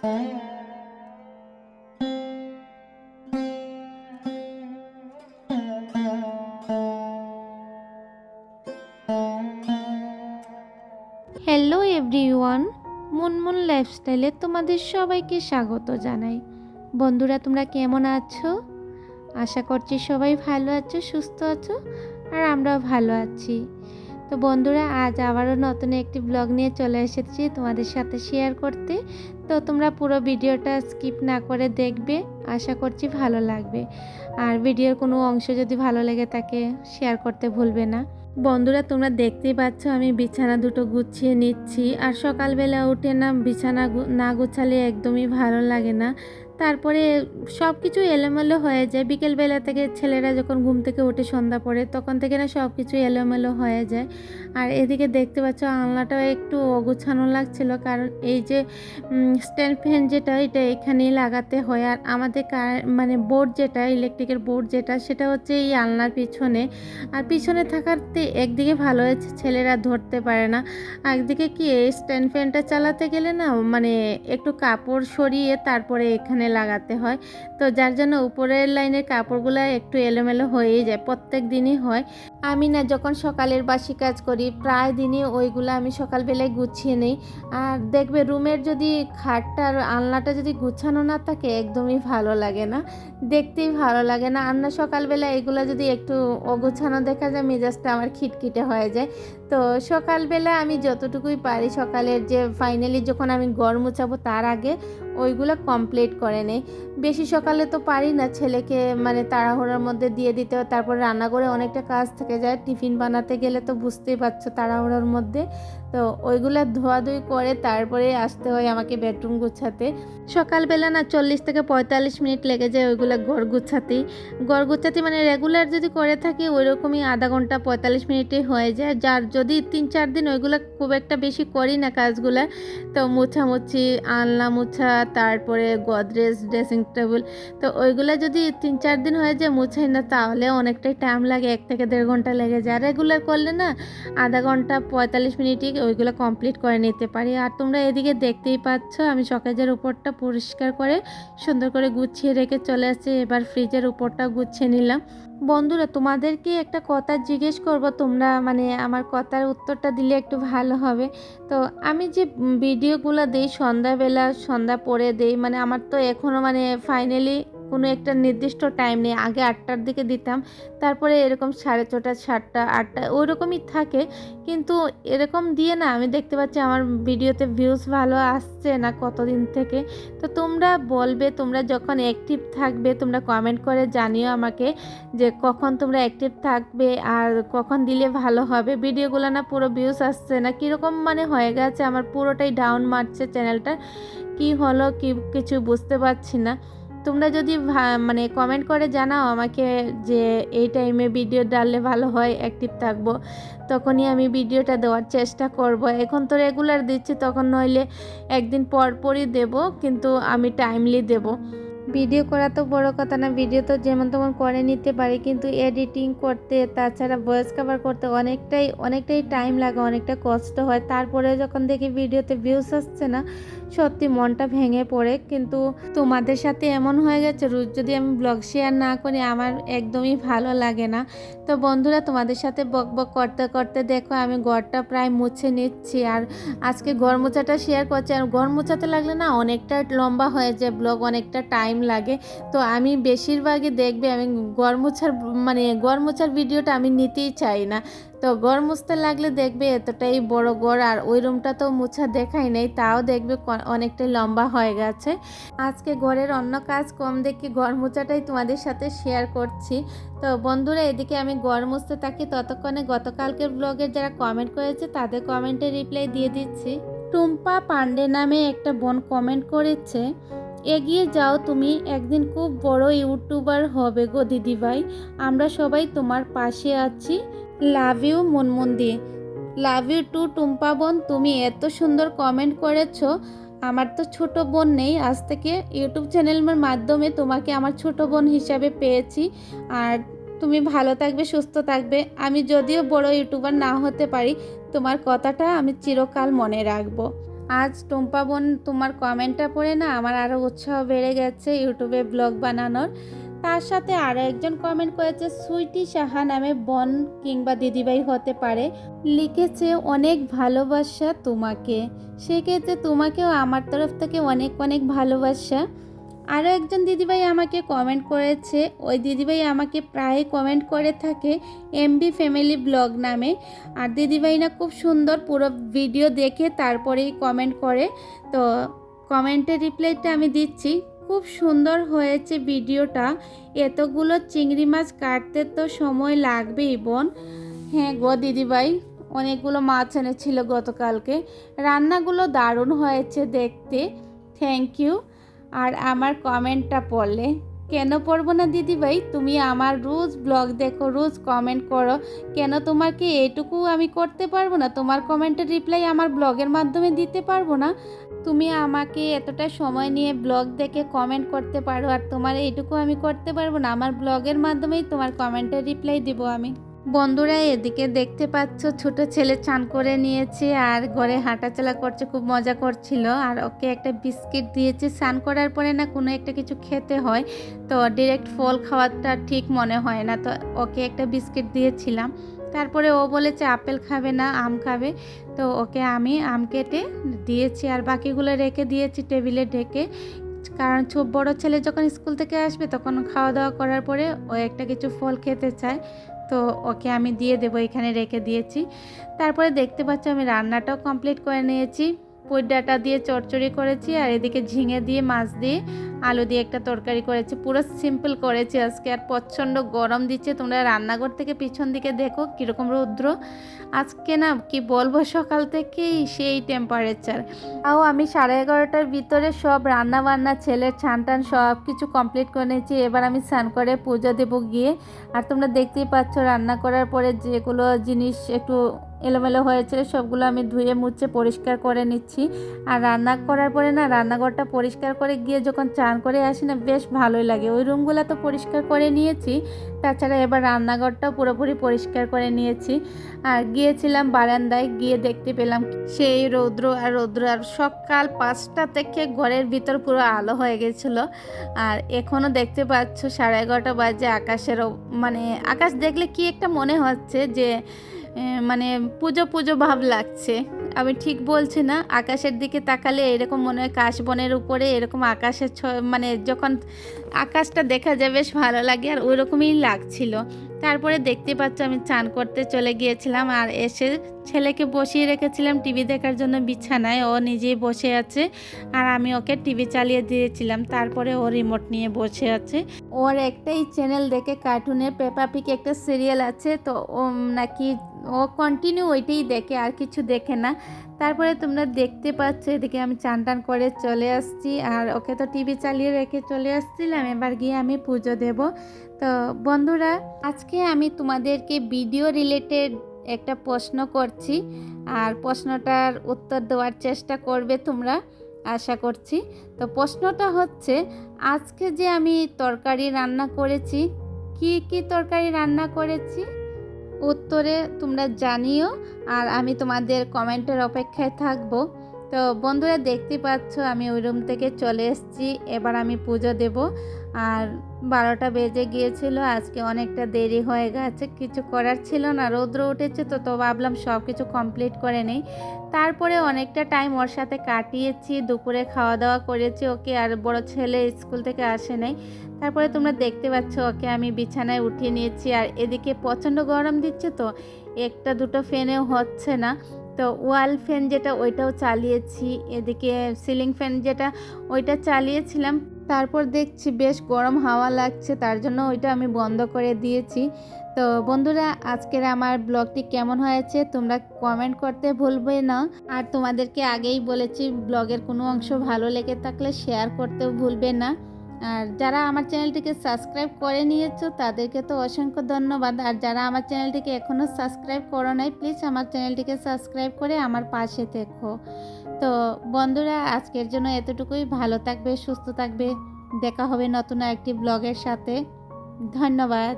Hello everyone Munmun লাইফস্টাইলে তোমাদের সবাইকে স্বাগত জানাই। বন্ধুরা, তোমরা কেমন আছো? আশা করছি সবাই ভালো আছো, সুস্থ আছো, আর আমরাও ভালো আছি। তো বন্ধুরা, আজ আবারও নতুন একটি ব্লগ নিয়ে চলে এসেছি তোমাদের সাথে শেয়ার করতে। তো তোমরা পুরো ভিডিওটা স্কিপ না করে দেখবে, আশা করছি ভালো লাগবে। আর ভিডিওর কোনো অংশ যদি ভালো লেগে থাকে শেয়ার করতে ভুলবে না। বন্ধুরা, তোমরা দেখতেই পাচ্ছ আমি বিছানা দুটো গুছিয়ে নিচ্ছি। আর সকালবেলা উঠে না বিছানা না গুছালে একদমই ভালো লাগে না। তারপরে সব কিছু এলোমেলো হয়ে যায়। বিকেলবেলা থেকে ছেলেরা যখন ঘুম থেকে ওঠে সন্ধ্যা পড়ে, তখন থেকে না সব কিছু এলোমেলো হয়ে যায়। আর এদিকে দেখতে পাচ্ছ আলনাটাও একটু অগুছানো লাগছিল, কারণ এই যে স্ট্যান্ড ফ্যান যেটা, এটা এখানেই লাগাতে হয়। আর আমাদের মানে বোর্ড যেটা ইলেকট্রিকের বোর্ড যেটা, সেটা হচ্ছে এই আলনার পিছনে। আর পিছনে থাকাতে একদিকে ভালো হয়েছে, ছেলেরা ধরতে পারে না। একদিকে কি স্ট্যান্ড ফ্যানটা চালাতে গেলে না মানে একটু কাপড় সরিয়ে তারপরে এখানে লাগাতে হয়। তো যার জন্য উপরের লাইনের কাপড়গুলো একটু এলোমেলো হয়েই যায়, প্রত্যেক দিনই হয়। আমি না যখন সকালের বাসি কাজ করি, প্রায় দিনই ওইগুলো আমি সকালবেলায় গুছিয়ে নেই। আর দেখবে রুমের যদি খাটটার আলনাটা যদি গুছানো না থাকে, একদমই ভালো লাগে না। দেখতেই ভালো লাগে না। আর না সকালবেলা এগুলো যদি একটু অগোছানো দেখা যায়, মেজাজটা আমার খিটখিটে হয়ে যায়। তো সকালবেলা আমি যতটুকুই পারি, সকালের যে ফাইনালি যখন আমি গড় মুছাবো তার আগে ওইগুলো কমপ্লিট করে নেই। বেশি সকালে তো পারি না ছেলেকে মানে তাড়াহুড়োর মধ্যে দিয়ে দিতে হয়। তারপর রান্না করে অনেকটা কাজ থেকে যায়। টিফিন বানাতে গেলে তো বুঝতেই পারছ তাড়াহুড়োর মধ্যে। তো ওইগুলো ধোয়াধুয়ি করে তারপরে আসতে হয় আমাকে বেডরুম গুছাতে। সকালবেলা না চল্লিশ থেকে পঁয়তাল্লিশ মিনিট লেগে যায় ওইগুলো ঘর গুছাতেই ঘর গুছাতে মানে রেগুলার যদি করে থাকি ওই রকমই আধা ঘণ্টা পঁয়তাল্লিশ মিনিটে হয়ে যায়। যার যদি তিন চার দিন ওইগুলো খুব একটা বেশি করি না কাজগুলো, তো মোছামুছি, আলনা মোছা তারপরে গদরেজ ড্রেসিং টেবিল। তো ওইগুলো যদি তিন চার দিন হয়ে যায় মুছাই না, তাহলে অনেকটাই টাইম লাগে, এক থেকে দেড় ঘণ্টা লেগে যায়। রেগুলার করলে না, আধা ঘণ্টা পঁয়তাল্লিশ মিনিটই ওইগুলো কমপ্লিট করে নিতে পারি। আর তোমরা এদিকে দেখতেই পাচ্ছ, আমি সকেজের উপরটা পরিষ্কার করে সুন্দর করে গুছিয়ে রেখে চলে আসছি। এবার ফ্রিজের উপরটা গুছিয়ে নিলাম। বন্ধুরা, তোমাদেরকে একটা কথা জিজ্ঞেস করব তোমরা মানে আমার কথার উত্তরটা দিলে একটু ভালো হবে। তো আমি যে ভিডিওগুলো দিই সন্ধ্যাবেলা, সন্ধ্যা পরে দেই মানে আমার তো এখনও মানে ফাইনালি কোনো একটা নির্দিষ্ট টাইম নেই, আগে আটটার দিকে দিতাম, তারপরে এরকম সাড়ে ছটা, সাতটা, আটটা ওই রকমই থাকে। কিন্তু এরকম দিয়ে না, আমি দেখতে পাচ্ছি আমার ভিডিওতে ভিউজ ভালো আসছে না কতদিন থেকে। তো তোমরা বলবে, তোমরা যখন অ্যাক্টিভ থাকবে, তোমরা কমেন্ট করে জানিও আমাকে যে কখন তোমরা অ্যাক্টিভ থাকবে আর কখন দিলে ভালো হবে। ভিডিওগুলো না পুরো ভিউজ আসছে না। কীরকম মানে হয়ে গেছে, আমার পুরোটাই ডাউন মারছে চ্যানেলটা কি হলো, কি কিছু বুঝতে পারছি না। তোমরা যদি মানে কমেন্ট করে জানাও আমাকে যে এই টাইমে ভিডিও ডাললে ভালো হয় অ্যাক্টিভ থাকব, তখনই আমি ভিডিওটা দেওয়ার চেষ্টা করব। এখন তো রেগুলার দিচ্ছি, তখন নইলে একদিন পরপরই দেব, কিন্তু আমি টাইমলি দেব। ভিডিও করা তো বড় কথা না, ভিডিও তো যেমন তেমন করে নিতে পারি, কিন্তু এডিটিং করতে, তাছাড়া ভয়েস কভার করতে অনেকটাই অনেকটাই টাইম লাগে, অনেকটা কষ্ট হয়। তারপরে যখন দেখি ভিডিওতে ভিউস আসছে না, সত্যি মনটা ভেঙে পড়ে। কিন্তু তোমাদের সাথে এমন হয়ে গেছে, রোজ যদি আমি ব্লগ শেয়ার না করি, আমার একদমই ভালো লাগে না। তো বন্ধুরা, তোমাদের সাথে বক বক করতে করতে দেখো, আমি ঘরটা প্রায় মুছে নিচ্ছি। আর আজকে ঘর মোছাটা শেয়ার করছি। আর ঘর মোছাতে লাগলে না, অনেকটা লম্বা হয়ে যায় ব্লগ অনেকটা টাইম লাগে। তো আমি বেশিরভাগই দেখবে আমি ঘর মোছার মানে ঘর মোছার ভিডিওটা আমি নিতেই চাই না। তো গড় মুছতে লাগলে দেখবে এতটাই বড় গড়, আর ওই রুমটা তো মুছা দেখাই নেই, তাও দেখবে অনেকটাই লম্বা হয়ে গেছে। আজকে ঘরের অন্য কাজ কম দেখি গড় মোছাটাই তোমাদের সাথে শেয়ার করছি। তো বন্ধুরা, এদিকে আমি গড় মুছতে থাকি, ততক্ষণে গতকালকের ব্লগের যারা কমেন্ট করেছে, তাদের কমেন্টে রিপ্লাই দিয়ে দিচ্ছি। টুম্পা পান্ডে নামে একটা বোন কমেন্ট করেছে। এগিয়ে যাও তুমি, একদিন খুব বড় ইউটিউবার হবে গো দিদিভাই। আমরা সবাই তোমার পাশে আছি। লাভ ইউ মনমন দিয়ে লাভ ইউ টু টুম্পা বোন, তুমি এত সুন্দর কমেন্ট করেছ। আমার তো ছোট বোন নেই, আজ থেকে ইউটিউব চ্যানেলের মাধ্যমে তোমাকে আমার ছোট বোন হিসাবে পেয়েছি। আর তুমি ভালো থাকবে, সুস্থ থাকবে। আমি যদিও বড় ইউটিউবার না হতে পারি, তোমার কথাটা আমি চিরকাল মনে রাখব। আজ টুম্পা বোন তোমার কমেন্টটা পড়ে না, আমার আরও উৎসাহ বেড়ে গেছে ইউটিউবে ব্লগ বানানোর। তার সাথে আরও একজন কমেন্ট করেছে, সুইটি সাহা নামে বোন কিংবা দিদিভাই হতে পারে, লিখেছে অনেক ভালোবাসা তোমাকে। সেক্ষেত্রে তোমাকেও আমার তরফ থেকে অনেক অনেক ভালোবাসা। আরও একজন দিদিভাই আমাকে কমেন্ট করেছে। ওই দিদিভাই আমাকে প্রায় কমেন্ট করে থাকে এমবি ফ্যামিলি ব্লগ নামে। আর দিদিভাই না খুব সুন্দর পুরো ভিডিও দেখে তারপরেই কমেন্ট করে। তো কমেন্টের রিপ্লাইটা আমি দিচ্ছি। খুব সুন্দর হয়েছে ভিডিওটা এতগুলো চিংড়ি মাছ কাটতে তো সময় লাগবেই বোন। হ্যাঁ গো দিদিভাই, অনেকগুলো মাছ এনেছিল গতকালকে। রান্নাগুলো দারুণ হয়েছে দেখতে। থ্যাংক ইউ আর আমার কমেন্টটা পড়লে, কেন পড়ব না দিদিভাই? তুমি আমার রোজ ব্লগ দেখো, রোজ কমেন্ট করো। কেন তোমাকে এটুকু আমি করতে পারব না? তোমার কমেন্টের রিপ্লাই আমার ব্লগের মাধ্যমে দিতে পারব না। তুমি আমাকে এতটা সময় নিয়ে ব্লগ দেখে কমেন্ট করতে পারো, আর তোমার এইটুকু আমি করতে পারব না। আমার ব্লগের মাধ্যমেই তোমার কমেন্টের রিপ্লাই দেবো আমি। বন্ধুরা, এদিকে দেখতে পাচ্ছ ছোট ছেলে চান করে নিয়েছে আর ঘরে হাঁটাচলা করছে, খুব মজা করছিল। আর ওকে একটা বিস্কিট দিয়েছে। স্নান করার পরে না কোনো একটা কিছু খেতে হয়, তো ডিরেক্ট ফল খাওয়াটা ঠিক মনে হয় না, তো ওকে একটা বিস্কিট দিয়েছিলাম। তারপরে ও বলেছে আপেল খাবে না, আম খাবে। তো ওকে আমি আম কেটে দিয়েছি আর বাকিগুলো রেখে দিয়েছি টেবিলে ঢেকে। কারণ ছোট বড় ছেলে যখন স্কুল থেকে আসবে তখন খাওয়া দাওয়া করার পরে ও একটা কিছু ফল খেতে চায়। তো ওকে আমি দিয়ে দেবো, এখানে রেখে দিয়েছি। তারপরে দেখতে পাচ্ছ আমি রান্নাটাও কমপ্লিট করে নিয়েছি। পুঁই ডাটা দিয়ে চচ্চড়ি করেছি আর এদিকে ঝিঙে দিয়ে, মাছ দিয়ে, আলু দিয়ে একটা তরকারি করেছি। পুরো সিম্পল করেছি আজকে। আর প্রচণ্ড গরম দিচ্ছে। তোমরা রান্নাঘর থেকে পিছন দিকে দেখো কীরকম রৌদ্র। আজকে না, কি বলব, সকাল থেকেই সেই টেম্পারেচার তাও আমি সাড়ে এগারোটার ভিতরে সব রান্না বান্না ছেলের টান সব কিছু কমপ্লিট করে নিয়েছি। এবার আমি স্নান করে পুজো দেবো গিয়ে। আর তোমরা দেখতেই পাচ্ছ রান্না করার পরে যেগুলো জিনিস একটু এলোমেলো হয়েছিল, সবগুলো আমি ধুয়ে, মুছে, পরিষ্কার করে নিচ্ছি। আর রান্না করার পরে না, রান্নাঘরটা পরিষ্কার করে গিয়ে যখন চান করে আসি না, বেশ ভালোই লাগে। ওই রুমগুলো তো পরিষ্কার করে নিয়েছি, তাছাড়া এবার রান্নাঘরটাও পুরোপুরি পরিষ্কার করে নিয়েছি। আর গিয়েছিলাম বারান্দায়, গিয়ে দেখতে পেলাম সেই রৌদ্র আর রৌদ্র, আর সকাল পাঁচটা থেকে ঘরের ভিতর পুরো আলো হয়ে গেছিল। আর এখনও দেখতে পাচ্ছ, সাড়ে এগারোটা বাজে, আকাশেরও মানে আকাশ দেখলে কি একটা মনে হচ্ছে যে মানে পুজো পুজো ভাব লাগছে। আমি ঠিক বলছি না, আকাশের দিকে তাকালে এরকম মনে হয় কাশবনের উপরে এরকম আকাশের ছ- মানে যখন আকাশটা দেখা যায় বেশ ভালো লাগে আর ওই রকমই লাগছিল। তারপরে দেখতে পাচ্ছ আমি চান করতে চলে গিয়েছিলাম আর এসে ছেলেকে বসিয়ে রেখেছিলাম টিভি দেখার জন্য বিছানায়। ও নিজেই বসে আছে আর আমি ওকে টিভি চালিয়ে দিয়েছিলাম। তারপরে ও রিমোট নিয়ে বসে আছে। ওর একটাই চ্যানেল দেখে কার্টুনের পেপা পিক একটা সিরিয়াল আছে, তো ও নাকি ও কন্টিনিউ ওইটাই দেখে, আর কিছু দেখে না। তারপরে তোমরা দেখতে পাচ্ছ, এদিকে আমি চান টান করে চলে আসছি, আর ওকে তো টিভি চালিয়ে রেখে চলে আসছিলাম, এবার গিয়ে আমি পুজো দেব। তো বন্ধুরা, আজকে আমি তোমাদেরকে ভিডিও রিলেটেড একটা প্রশ্ন করছি, আর প্রশ্নটার উত্তর দেওয়ার চেষ্টা করবে তোমরা, আশা করছি। তো প্রশ্নটা হচ্ছে, আজকে যে আমি তরকারি রান্না করেছি, কি কি তরকারি রান্না করেছি? উত্তরে তোমরা জানিও আর আমি তোমাদের কমেন্টের অপেক্ষায় থাকব। তো বন্ধুরা দেখতে পাচ্ছ আমি ওই রুম থেকে চলে এসেছি। এবার আমি পুজো দেব। আর বারোটা বেজে গিয়েছিল, আজকে অনেকটা দেরি হয়ে গেছে, কিছু করার ছিল না, রৌদ্র উঠেছে তো তো ভাবলাম সব কিছু কমপ্লিট করে নেই। তারপরে অনেকটা টাইম ওর সাথে কাটিয়েছি, দুপুরে খাওয়া দাওয়া করেছি ওকে, আর বড় ছেলে স্কুল থেকে আসে নাই। তারপরে তোমরা দেখতে পাচ্ছ ওকে আমি বিছানায় উঠিয়ে নিয়েছি, আর এদিকে প্রচণ্ড গরম দিচ্ছে তো, একটা দুটো ফ্যানেও হচ্ছে না। তো ওয়াল ফ্যান যেটা, ওইটাও চালিয়েছি, এদিকে সিলিং ফ্যান যেটা, ওইটা চালিয়েছিলাম। তারপর দেখছি বেশ গরম হাওয়া লাগছে, তার জন্য ওইটা আমি বন্ধ করে দিয়েছি। তো বন্ধুরা, আজকের আমার ব্লগটি কেমন হয়েছে তোমরা কমেন্ট করতে ভুলবে না। আর তোমাদেরকে আগেই বলেছি, ব্লগের কোনো অংশ ভালো লেগে থাকলে শেয়ার করতেও ভুলবে না। আর যারা আমার চ্যানেলটিকে সাবস্ক্রাইব করে নিয়েছো, তাদেরকে তো অসংখ্য ধন্যবাদ। আর যারা আমার চ্যানেলটিকে এখনও সাবস্ক্রাইব করো নাই প্লিজ আমার চ্যানেলটিকে সাবস্ক্রাইব করে আমার পাশে থেকো। তো বন্ধুরা, আজকের জন্য এতটুকুই। ভালো থাকবে, সুস্থ থাকবে। দেখা হবে নতুন একটি ব্লগের সাথে। ধন্যবাদ।